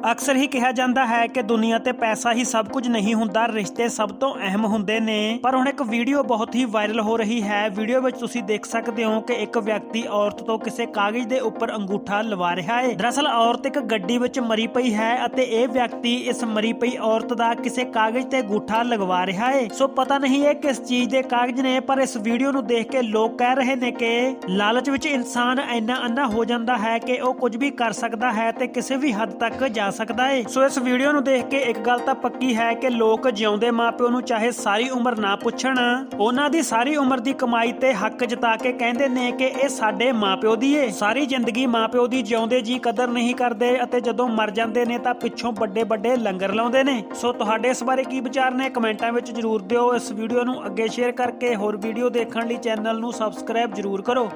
ਅਕਸਰ ਹੀ ਕਿਹਾ ਜਾਂਦਾ ਹੈ ਕਿ ਦੁਨੀਆ ਤੇ ਪੈਸਾ ਹੀ ਸਭ ਕੁਝ ਨਹੀਂ ਹੁੰਦਾ, ਰਿਸ਼ਤੇ ਸਭ ਤੋਂ ਅਹਿਮ ਹੁੰਦੇ ਨੇ। ਪਰ ਹੁਣ ਇੱਕ ਵੀਡੀਓ ਬਹੁਤ ਹੀ ਵਾਇਰਲ ਹੋ ਰਹੀ ਹੈ। ਵੀਡੀਓ ਵਿੱਚ ਤੁਸੀਂ ਦੇਖ ਸਕਦੇ ਹੋ ਕਿ ਇੱਕ ਵਿਅਕਤੀ ਔਰਤ ਤੋਂ ਕਿਸੇ ਕਾਗਜ਼ ਦੇ ਉੱਪਰ ਅੰਗੂਠਾ ਲਵਾ ਰਿਹਾ ਹੈ। ਦਰਅਸਲ ਔਰਤ ਇੱਕ ਗੱਡੀ ਵਿੱਚ ਮਰੀ ਪਈ ਹੈ ਅਤੇ ਇਹ ਵਿਅਕਤੀ ਇਸ ਮਰੀ ਪਈ ਔਰਤ ਦਾ ਕਿਸੇ ਕਾਗਜ਼ ਤੇ ਅੰਗੂਠਾ ਲਗਵਾ ਰਿਹਾ ਹੈ। ਸੋ ਪਤਾ ਨਹੀਂ ਇਹ ਕਿਸ ਚੀਜ਼ ਦੇ ਕਾਗਜ਼ ਨੇ, ਪਰ ਇਸ ਵੀਡੀਓ ਨੂੰ ਦੇਖ ਕੇ ਲੋਕ ਕਹਿ ਰਹੇ ਨੇ ਕਿ ਲਾਲਚ ਵਿੱਚ ਇਨਸਾਨ ਇੰਨਾ ਅੰਨਾ ਹੋ ਜਾਂਦਾ ਹੈ ਕਿ ਉਹ ਕੁਝ ਵੀ ਕਰ ਸਕਦਾ ਹੈ ਤੇ ਕਿਸੇ ਵੀ ਹੱਦ ਤੱਕ ਜਾ ਸਕਦਾ ਹੈ ਸੋ ਇਸ ਵੀਡੀਓ ਨੂੰ ਦੇਖ ਕੇ ਇੱਕ ਗੱਲ ਤਾਂ ਪੱਕੀ ਹੈ ਕਿ ਲੋਕ ਜਿਉਂਦੇ ਮਾਪਿਓ ਨੂੰ ਚਾਹੇ ਸਾਰੀ ਉਮਰ ਨਾ ਪੁੱਛਣ। ਉਹਨਾਂ ਦੀ ਸਾਰੀ ਉਮਰ ਦੀ ਕਮਾਈ ਤੇ ਹੱਕ ਜਤਾ ਕੇ ਕਹਿੰਦੇ ਨੇ ਕਿ ਇਹ ਸਾਡੇ ਮਾਪਿਓ ਦੀ ਏ। ਸਾਰੀ ਜ਼ਿੰਦਗੀ ਮਾਪਿਓ ਦੀ ਜਿਉਂਦੇ ਜੀ ਕਦਰ ਨਹੀਂ ਕਰਦੇ ਅਤੇ ਜਦੋਂ ਮਰ ਜਾਂਦੇ ਨੇ ਤਾਂ ਪਿੱਛੋਂ ਵੱਡੇ ਵੱਡੇ ਲੰਗਰ ਲਾਉਂਦੇ ਨੇ। ਸੋ ਤੁਹਾਡੇ ਇਸ ਬਾਰੇ ਕੀ ਵਿਚਾਰ ਨੇ? ਕਮੈਂਟਾਂ ਵਿੱਚ ਜਰੂਰ ਦਿਓ। ਇਸ ਵੀਡੀਓ ਨੂੰ ਅੱਗੇ ਸ਼ੇਅਰ ਕਰਕੇ ਹੋਰ ਵੀਡੀਓ ਦੇਖਣ ਲਈ ਚੈਨਲ ਨੂੰ ਸਬਸਕ੍ਰਾਈਬ ਜਰੂਰ ਕਰੋ।